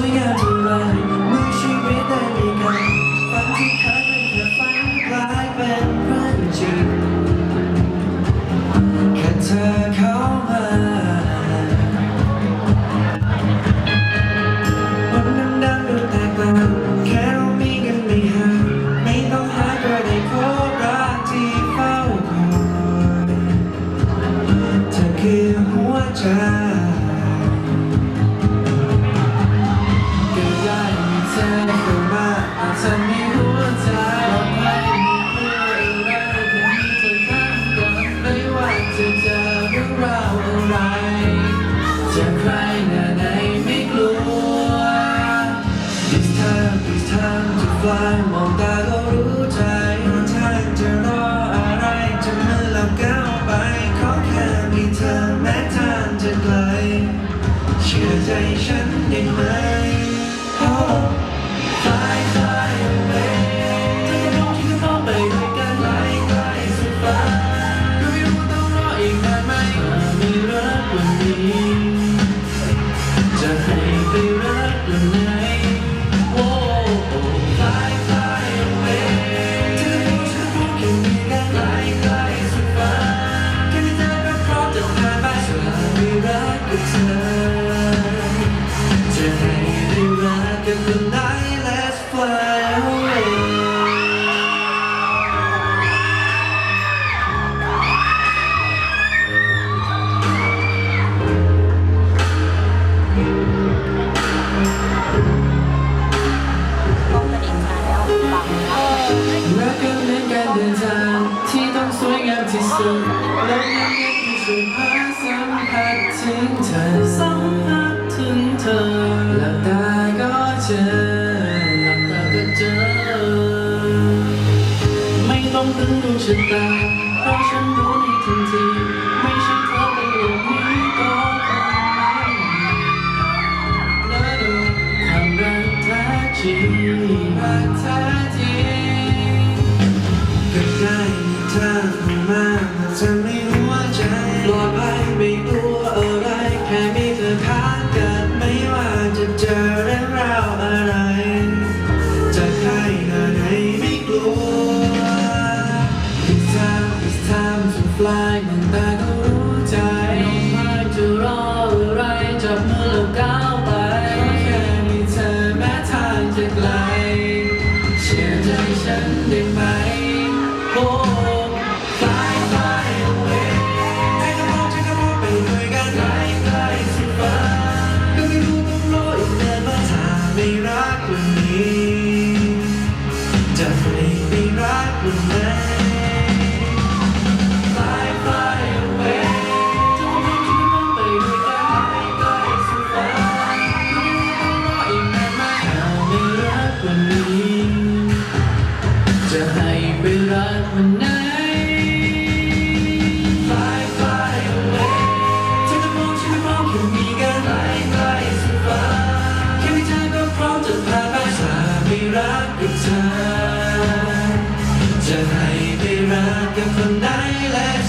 วยงามเท่าไรเมื่อชีวิตได้มีกันฝันที่เคยเป็นแค่ฝันกลายเป็นเรื่องจริงแค่เธอเข้ามาวันดำดูแตกต่างแค่เรามีกันไม่ห่างไม่ต้องหาก็ได้พบรักที่เฝ้าคอยเธอคือหัวใจ จะใครหน้าไหนไม่กลัว This time this time to fly มองตาก็รู้ใจทางจะรออะไรจะมือเราก้าวไป ขอแค่มีเธอแม้ทางจะไกล เชื่อใจฉันได้ไหม Oh fly fly away เธอก็มองที่ก็มองไปด้วยกันไกลไกลสุดฟ้าก็ไม่รู้ต้องรออีกนานไหมถ้าไม่รักวันนี้ ไปรักวันไหน สุดแล้วยังเย็นที่ช่วยพาสัมผัสถึงเธอสัมผัสถึงเธอหลับตาก็เจอหลับตาก็เจอ ไม่ต้องพึ่งดวงชะตาเพราะฉันรู้ในทันที ไม่ใช่เธอเป็นโลก จะให้ไปรักวัน กับคนไหนและ